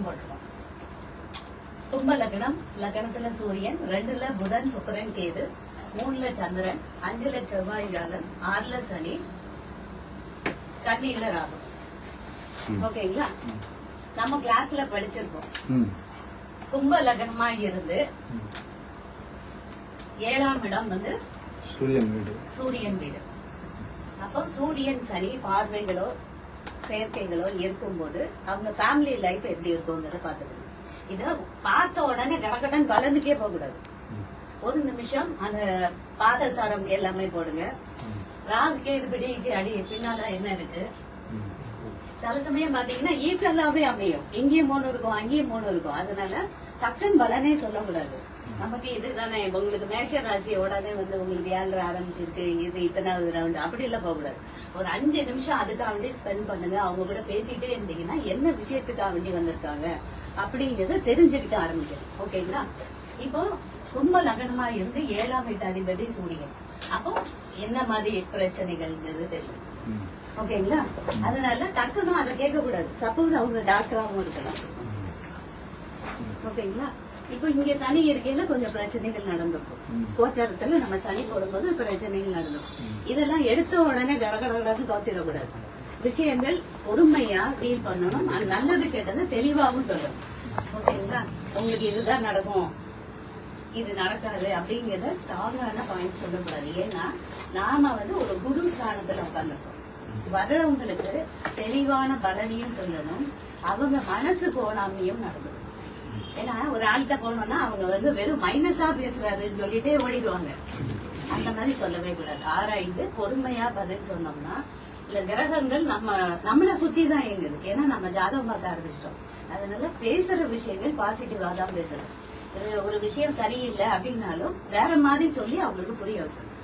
ஜாதகம் போட்டுருவோம் கும்ப லக்னம் லக்னத்துல சூரியன் ரெண்டுல புதன் சுக்கிரன் கேது மூணுல சந்திரன் அஞ்சுல செவ்வாய் வியாழன் ஆறுல சனி கண்ணில ராகு. ஓகேங்களா? நம்ம கிளாஸ்ல படிச்சிருக்கோம். கும்ப லக்னமா இருந்து ஏழாம் இடம் வந்து சூரியன் வீடு. சூரியன் வீடு. அப்போ சூரியன் சனி பார்வைகளோ சேர்க்கைகளோ இருக்கும்போது அவங்க ஃபேமிலி லைஃப் எப்படி இருக்குங்கிறத பார்த்துக்கணும். இதை பார்த்த உடனே கடகடன் பலனுக்கே போகக்கூடாது. ஒரு நிமிஷம் அந்த பாதசாரம் எல்லாமே போடுங்க. ராகுக்கே இதுபடி இது அடி பின்னால என்ன இருக்கு? சில சமயம் பாத்தீங்கன்னா ஈக்குவலாவே அமையும். இங்கேயும் மூணு இருக்கும் அங்கேயும் மூணு இருக்கும். அதனால டக்குன்னு பலனே சொல்லக்கூடாது. நமக்கு இதுதானே? உங்களுக்கு மேஷ ராசி உடனே வந்து உங்களுக்கு ஏழரை ஆரம்பிச்சிருக்கு இது இத்தனாவது ரவுண்ட் அப்படி எல்லாம் போக கூடாது ஒரு அஞ்சு நிமிஷம் அதுக்காக ஸ்பெண்ட் பண்ணுங்க. அவங்க கூட பேசிட்டே இருந்தீங்கன்னா என்ன விஷயத்துக்காக வேண்டி வந்திருக்காங்க அப்படிங்கறத தெரிஞ்சுக்கிட்டு ஆரம்பிக்கும் ஓகேங்களா? இப்போ ரொம்ப லகனமா இருந்து ஏழாம் வீட்டு அதிபதி சூரியன். அப்போ என்ன மாதிரி பிரச்சனைகள்ங்கிறது தெரியும். ஓகேங்களா? அதனால டக்குன்னு அதை கேட்க கூடாது சப்போஸ் அவங்க டாக்டராகவும் இருக்கலாம். ஓகேங்களா? இப்போ இங்க சனி இருக்கையில கொஞ்சம் பிரச்சனைகள் நடந்திருக்கும். கோச்சாரத்துல நம்ம சனி போடும்போது பிரச்சனைகள் நடந்திருக்கும். இதெல்லாம் எடுத்த உடனே கடகடகடன்னு கவுத்திடக்கூடாது விஷயங்கள் பொறுமையா டீல் பண்ணணும். அது நல்லது கெட்டது தெளிவாகவும் சொல்லணும். ஓகேங்களா? உங்களுக்கு இதுதான் நடக்கும். இது நடக்காது அப்படிங்கறத ஸ்ட்ராங்கான பாயிண்ட் சொல்லக்கூடாது. ஏன்னா நாம வந்து ஒரு குரு ஸ்தானத்துல உட்கார்ந்துருக்கோம். வர்றவங்களுக்கு தெளிவான பலனையும் சொல்லணும். அவங்க மனசு போனாமையும் நடக்கணும் ஏன்னா ஒரு ஆள்கிட்ட போனோம்னா அவங்க வந்து வெறும் மைனஸா பேசுறாருன்னு சொல்லிட்டே ஓடிடுவாங்க. அந்த மாதிரி சொல்லவே கூடாது. ஆராய்ந்து பொறுமையா பதில் சொன்னோம்னா இந்த கிரகங்கள் நம்ம நம்மள சுத்தி தான் இயங்குது ஏன்னா நம்ம ஜாதகம் பார்க்க ஆரம்பிச்சிட்டோம். அதனால பேசுற விஷயங்கள் பாசிட்டிவா தான் பேசுறது ஒரு விஷயம் சரியில்லை அப்படின்னாலும் வேற மாதிரி சொல்லி அவங்களுக்கு புரிய வச்சிருக்கோம்.